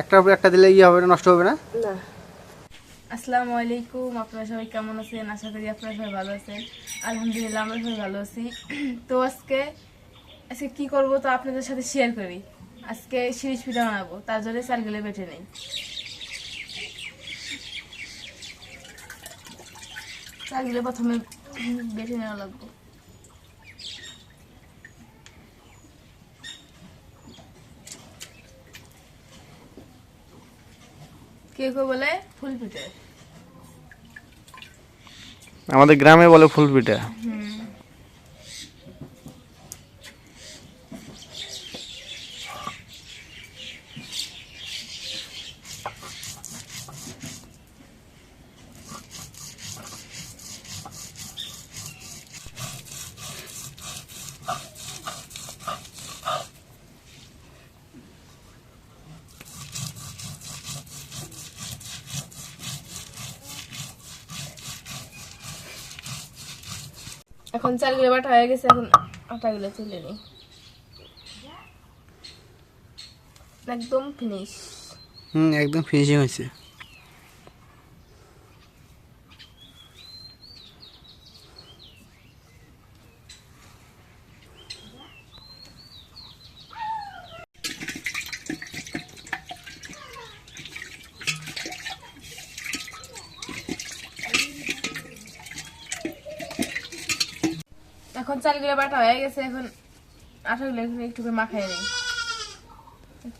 একটার উপর একটা দিলে ইয়ে হবে না নষ্ট হবে না? না। আসসালামু আলাইকুম আপনারা সবাই কেমন আছেন? আশা করি আপনারা সবাই ভালো আছেন। আলহামদুলিল্লাহ আমরা সবাই ভালো আছি। তো আজকে আজকে কি করব তো আপনাদের সাথে শেয়ার করি। আজকে শিরিষ পিঠা বানাবো তার জন্য চালগুলো বেটে নেই। চালগুলো প্রথমে বেটে নেওয়া লাগবে। কেউ কেউ বলে ফুল পিঠে আমাদের গ্রামে বলে ফুল পিঠা এখন চালগুলো বাটা হয়ে গেছে, এখন আটাগুলো চলে নিই। একদম ফিনিশ হুম, একদম ফিনিশিং হয়েছে এখন চালগুলো বাটা হয়ে গেছে, এখন আটাগুলো এখন একটু মাখাই নেই।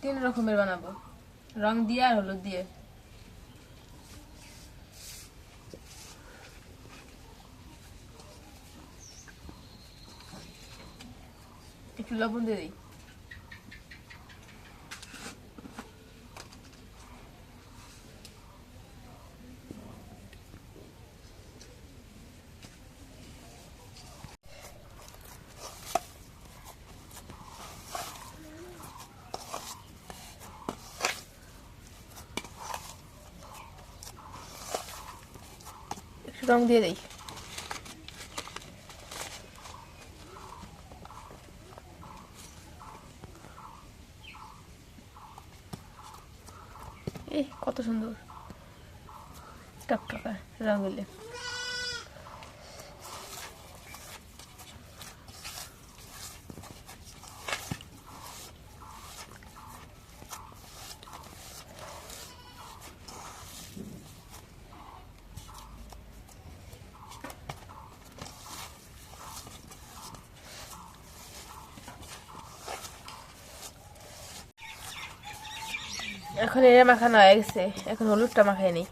তিন রকমের বানাবো। রং দিয়ে আর হলুদ দিয়ে। একটু লবণ দিয়ে দিই। রং দিয়ে দিই। কত সুন্দর। টকটকা রঙগুলো এখন এরা মাখানো হয়ে গেছে। এখন হলুদটা মাখাই নেই।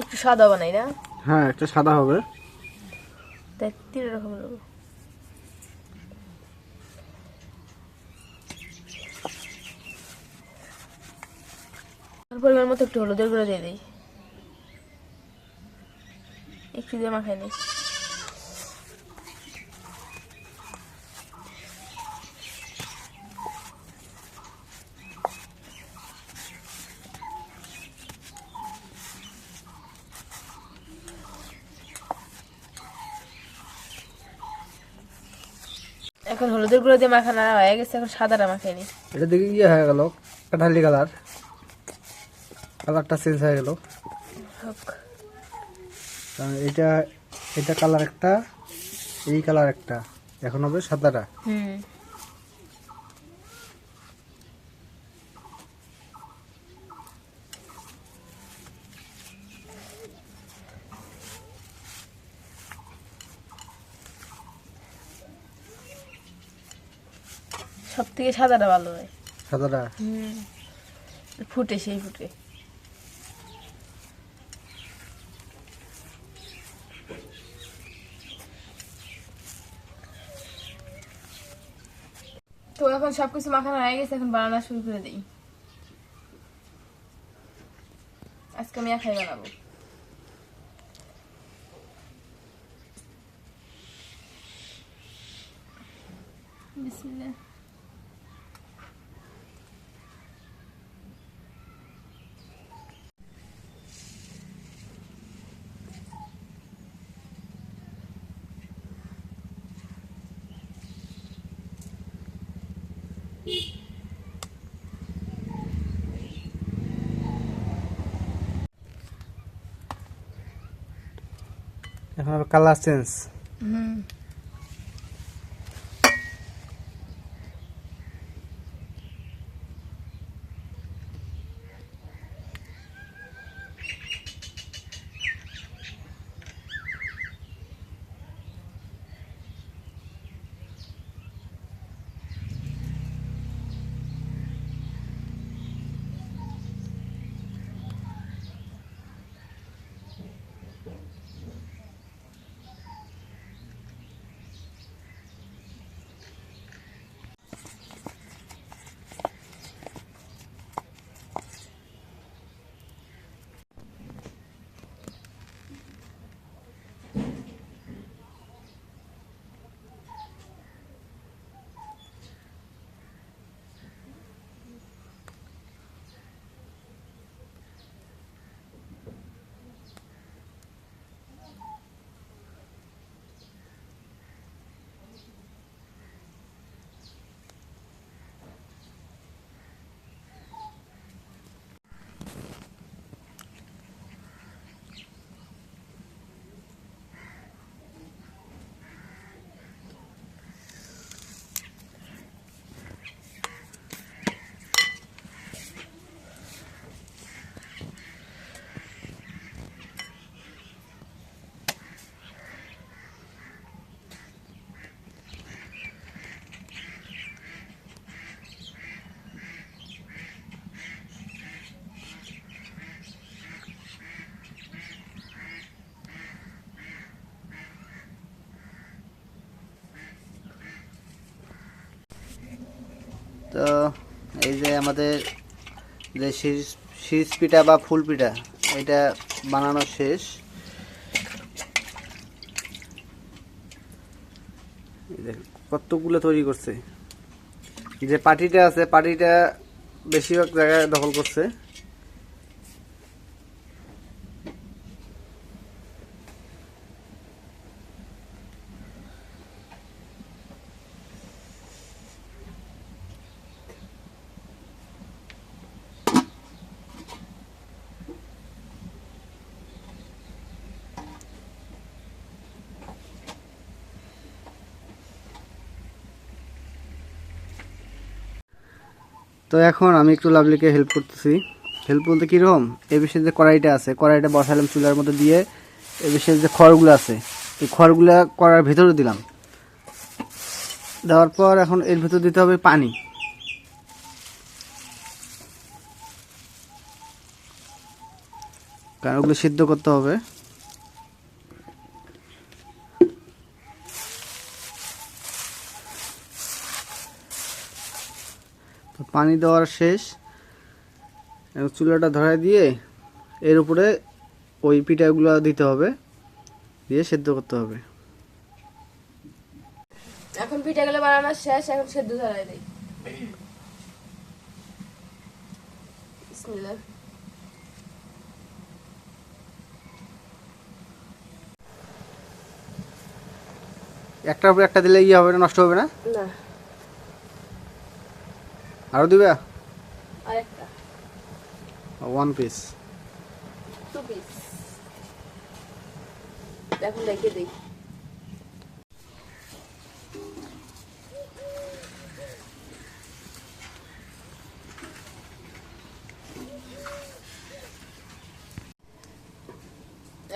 একটু সাদা বানাই না? হ্যাঁ একটা সাদা হবে। তাই তিন রকম নেব পরিমাণ মতো একটু হলুদের গুঁড়ো দিয়ে দিই। দিয়ে মাখাই নিই এখন হলুদের গুঁড়ো দিয়ে মাখানো হয়ে গেছে, এখন সাদাটা মাখাই নিই এটা দেখে ইয়ে হয়ে গেল কাঠালি কালার। কালারটা চেঞ্জ হয়ে গেল। কারণ এটা এটা কালার একটা এই কালার একটা। এখন হবে সাদাটা। হুম। সব থেকে সাদাটা ভালো হয়। সাদাটা? হুম। ফুটে সেই ফুটে। সবকিছু মাখানো হয়ে গেছে এখন বানানো শুরু করে দিই। আজকে আমি একাই বানাবো বিসমিল্লাহ এখন হবে কালার চেঞ্জ হুম তো এই যে আমাদের যে শীষ পিঠা বা ফুল পিঠা, এটা বানানো শেষ। কতগুলো তৈরি করছে। যে পাটিটা আছে, পাটিটা বেশিরভাগ জায়গায় দখল করছে। তো এখন আমি একটু লাভলিকে হেল্প করতেছি। হেল্প বলতে কীরকম? এ বিষয়ে যে কড়াইটা আছে, কড়াইটা বসালাম চুলার মধ্যে দিয়ে। এ বিষয়ে যে খড়গুলো আছে, এই খড়গুলা কড়ার ভেতরে দিলাম। দেওয়ার পর এখন এর ভেতর দিতে হবে পানি। কারণ ওগুলো সিদ্ধ করতে হবে। পানি দেওয়ার শেষ। চুলাটা ধরায় দিয়ে এর উপরে ওই পিঠাগুলো দিতে হবে। দিয়ে সেদ্ধ করতে হবে। এখন পিঠাগুলো বানানো শেষ এখন সেদ্ধ ধরাই দেই। বিসমিল্লাহ। একটার উপরে একটা দিলে ইয়ে হবে না নষ্ট হবে না? না। আরও দিবে? আরেকটা। ওয়ান পিস টু পিস এখন দেখে দিই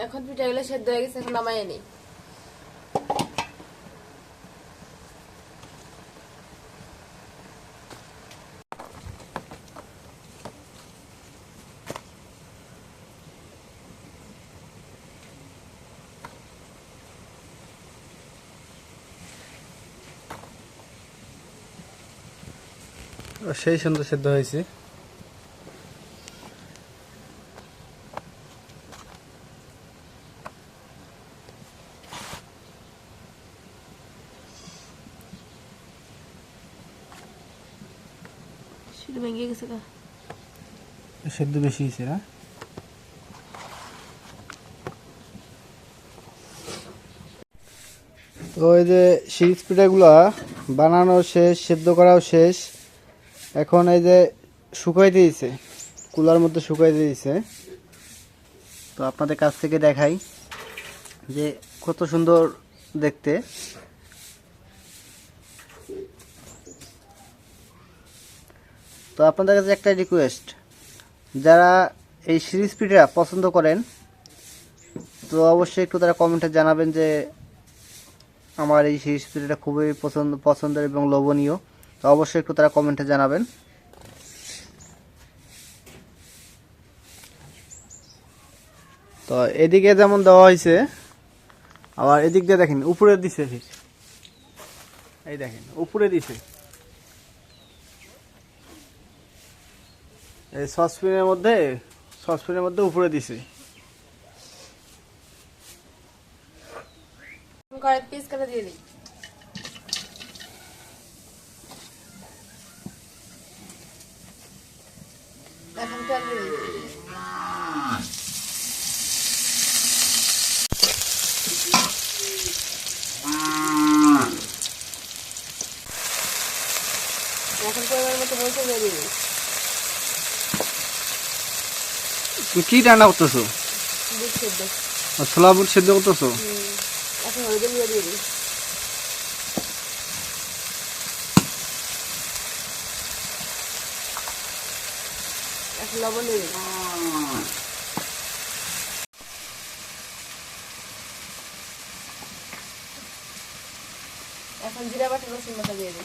এখন পিঠাগুলো সেদ্ধ হয়ে গেছে এখন নামাই নিই। সেই সুন্দর সেদ্ধ হয়েছে। সেদ্ধ বেশি হয়েছে না? তো এই যে সিরিজ পিঠাগুলা বানানো শেষ সেদ্ধ করাও শেষ। এখন এই যে শুকাই দিয়েছে কুলার মধ্যে শুকাই দিয়েছে তো আপনাদের কাছ থেকে দেখাই যে কত সুন্দর দেখতে। তো আপনাদের কাছে একটা রিকোয়েস্ট যারা এই সিরিজ পিঠা পছন্দ করেন, তো অবশ্যই একটু তারা কমেন্টে জানাবেন যে আমার এই সিরিজ পিঠাটা খুবই পছন্দ, পছন্দের এবং লোভনীয়। তো অবশ্যই একটু তারা কমেন্টে জানাবেন। তো এদিকে যেমন দেওয়া হয়েছে, আবার এদিক দিয়ে দেখেন, উপরে দিছে এই দেখেন, উপরে দিছে। এই সসপ্যানের মধ্যে সসপ্যানের মধ্যে উপরে দিছে। পিস করে দিয়ে দিই। এখন পরিমাণ মতো তুমি কি রান্না করতেছো দুধ সেদ্ধ। ছোলা বুট সেদ্ধ করতেছো? হুম, এখন হলুদ দিয়ে দিয়ে দিই এখন লবণ দিয়ে দিই এখন জিরা বাটা রসুন বাটা দিয়ে দিই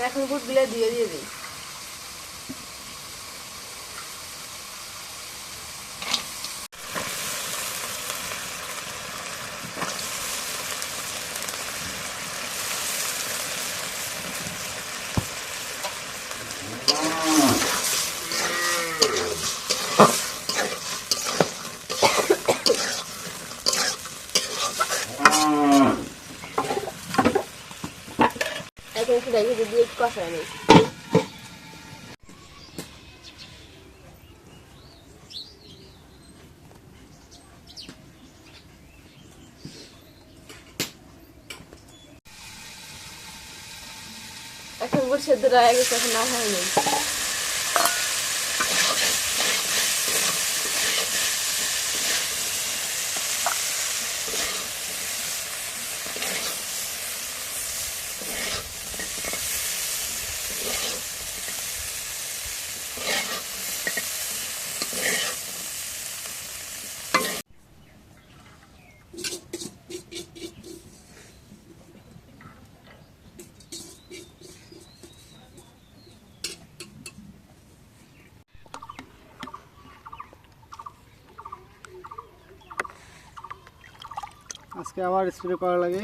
এখন গুড়গুলো দিয়ে দিয়ে দিই এখন একটু দিয়ে একটু কষায় নিই এখন গুড় সেদ্ধ হয়ে গেছে এখন না হয়নি আবার স্প্রে করা লাগে?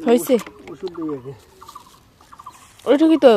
হয়েছে ওষুধ দিয়ে গেছে ওইটা কি তো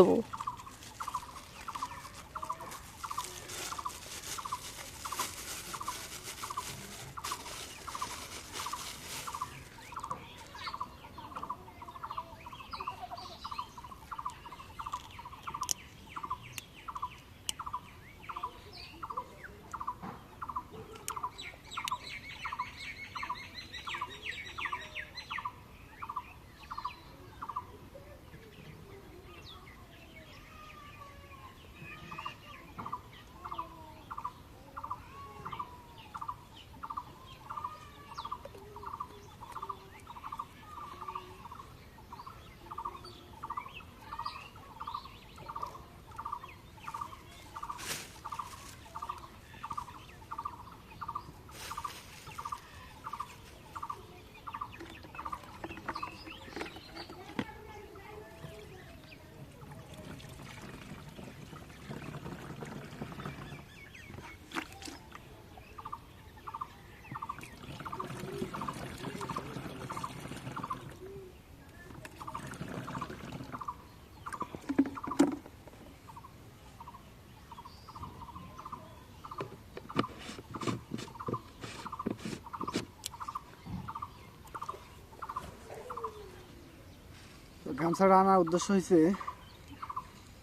গামছাটা আনার উদ্দেশ্য হয়েছে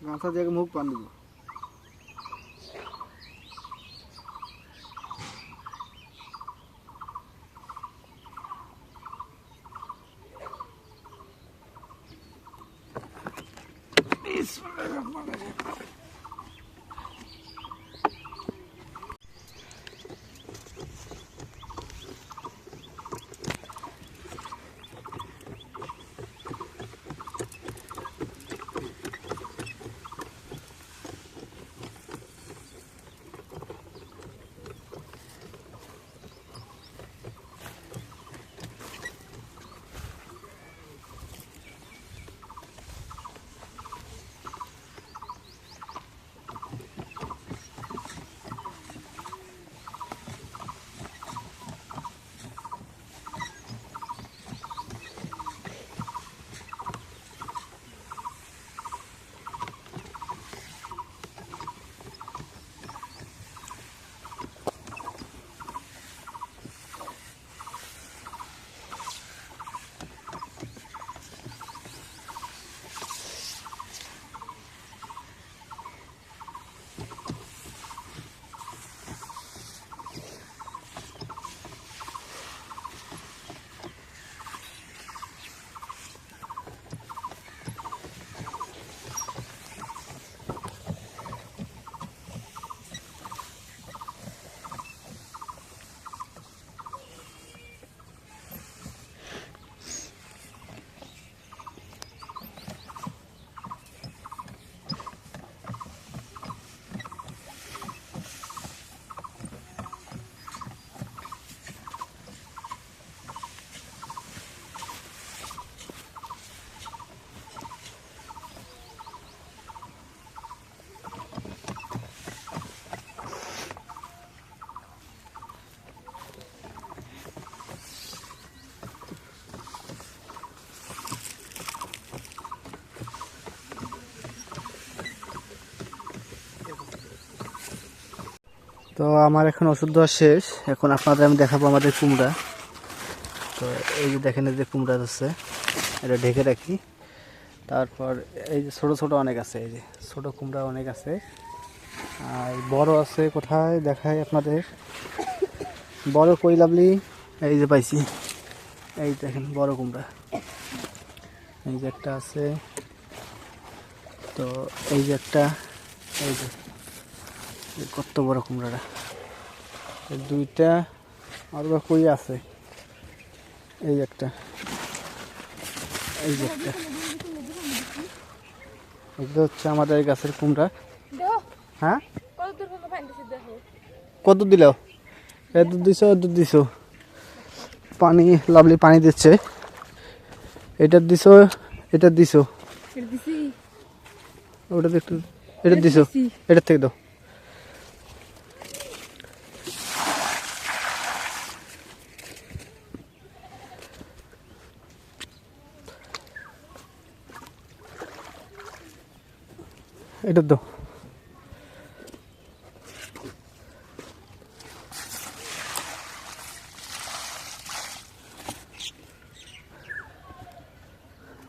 গামছা দিয়ে মুখ পান দিব তো আমার এখন ওষুধ দেওয়া শেষ। এখন আপনাদের আমি দেখাবো আমাদের কুমড়া। তো এই যে দেখেন এই যে কুমড়া আছে, এটা ঢেকে রাখি। তারপর এই যে ছোটো ছোটো অনেক আছে, এই যে ছোটো কুমড়া অনেক আছে। আর বড় আছে কোথায় দেখায় আপনাদের। বড় কই লাভলি? এই যে পাইছি। এই দেখেন বড় কুমড়া। এই যে একটা আছে। তো এই যে একটা, এই যে কত বড় কুমড়াটা? দুইটা আর বা কই আছে? এই একটা। এই যে একটা। এগুলো হচ্ছে আমাদের এই গাছের কুমড়া। হ্যাঁ? কত দেখো। দিল? এত দিছো এত দিছো। পানি লাভলি পানি দিচ্ছে। এটা দিছো এটা দিছো। এটা দিছি। ওটা একটু এটা দিছো। দিছি। এটা থেকে দাও। এটা দাও।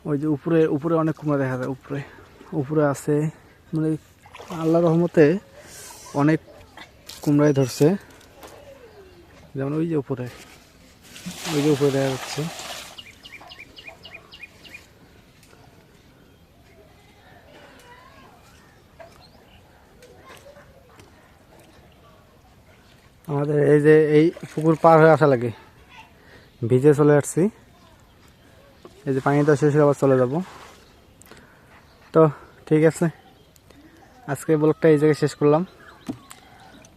ওই যে উপরে উপরে অনেক কুমড়া দেখা যায়, উপরে। উপরে আছে মানে আল্লাহ রহমতে অনেক কুমড়াই ধরছে। যেমন ওই যে উপরে, ওই যে উপরে দেখা যাচ্ছে। আমাদের এই যে এই পুকুর পার হয়ে আসা লাগে, ভিজে চলে আসছি। এই যে পানিটা শেষ আবার চলে যাব। তো ঠিক আছে, আজকে ব্লগটা এই জায়গায় শেষ করলাম।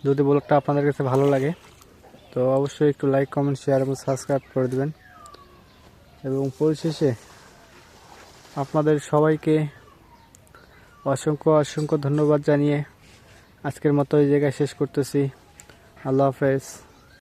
যদি ব্লগটা আপনাদের কাছে ভালো লাগে, তো অবশ্যই একটু লাইক কমেন্ট শেয়ার এবং সাবস্ক্রাইব করে দেবেন। এবং পরিশেষে আপনাদের সবাইকে অসংখ্য অসংখ্য ধন্যবাদ জানিয়ে আজকের মতো এই জায়গায় শেষ করতেছি। আল্লাহ হাফেজ।